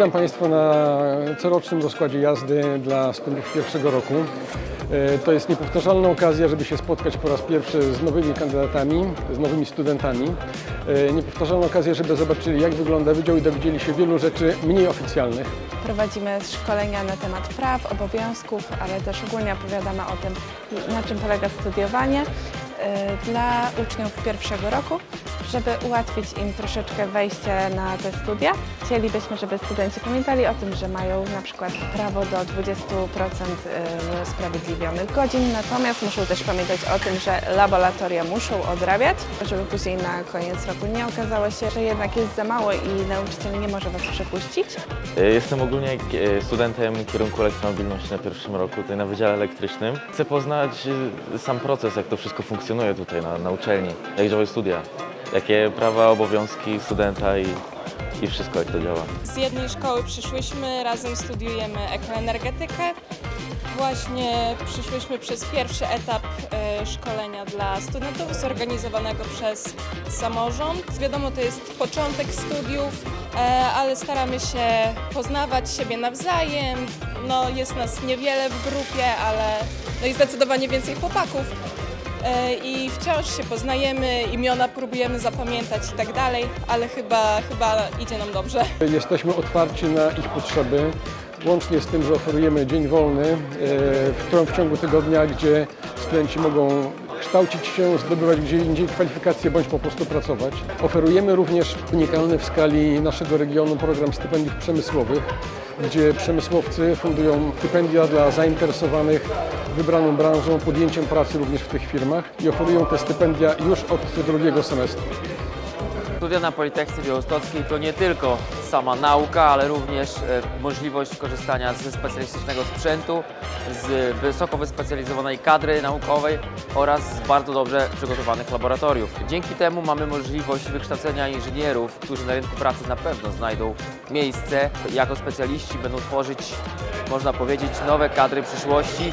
Witam Państwa na corocznym rozkładzie jazdy dla studentów pierwszego roku. E, To jest niepowtarzalna okazja, żeby się spotkać po raz pierwszy z nowymi kandydatami, z nowymi studentami. E, Niepowtarzalna okazja, żeby zobaczyli jak wygląda wydział i dowiedzieli się wielu rzeczy mniej oficjalnych. Prowadzimy szkolenia na temat praw, obowiązków, ale też ogólnie opowiadamy o tym, na czym polega studiowanie e, dla uczniów pierwszego roku, żeby ułatwić im troszeczkę wejście na te studia. Chcielibyśmy, żeby studenci pamiętali o tym, że mają na przykład prawo do 20% e, usprawiedliwionych godzin, natomiast muszą też pamiętać o tym, że laboratoria muszą odrabiać, żeby później na koniec roku nie okazało się, że jednak jest za mało i nauczyciel nie może Was przepuścić. Jestem ogólnie e, studentem kierunku elektromobilności na pierwszym roku, tutaj na Wydziale Elektrycznym. Chcę poznać e, sam proces, jak to wszystko funkcjonuje tutaj na, na uczelni, jak działają studia, jakie prawa, obowiązki studenta i, i wszystko, jak to działa. Z jednej szkoły przyszłyśmy, razem studiujemy ekoenergetykę. Właśnie przyszłyśmy przez pierwszy etap e, szkolenia dla studentów zorganizowanego przez samorząd. Wiadomo, to jest początek studiów, e, ale staramy się poznawać siebie nawzajem. No, jest nas niewiele w grupie, ale no i zdecydowanie więcej chłopaków. E, I wciąż się poznajemy, imiona próbujemy zapamiętać i tak dalej, ale chyba, chyba idzie nam dobrze. Jesteśmy otwarci na ich potrzeby, łącznie z tym, że oferujemy dzień wolny, e, w którym w ciągu tygodnia, gdzie studenci mogą kształcić się, zdobywać gdzie indziej kwalifikacje bądź po prostu pracować. Oferujemy również unikalny w skali naszego regionu program stypendiów przemysłowych, gdzie przemysłowcy fundują stypendia dla zainteresowanych wybraną branżą, podjęciem pracy również w tych firmach i oferują te stypendia już od drugiego semestru. Studia na Politechnice Białostockiej to nie tylko sama nauka, ale również e, możliwość korzystania ze specjalistycznego sprzętu, z wysoko wyspecjalizowanej kadry naukowej oraz z bardzo dobrze przygotowanych laboratoriów. Dzięki temu mamy możliwość wykształcenia inżynierów, którzy na rynku pracy na pewno znajdą miejsce. Jako specjaliści będą tworzyć, można powiedzieć, nowe kadry przyszłości.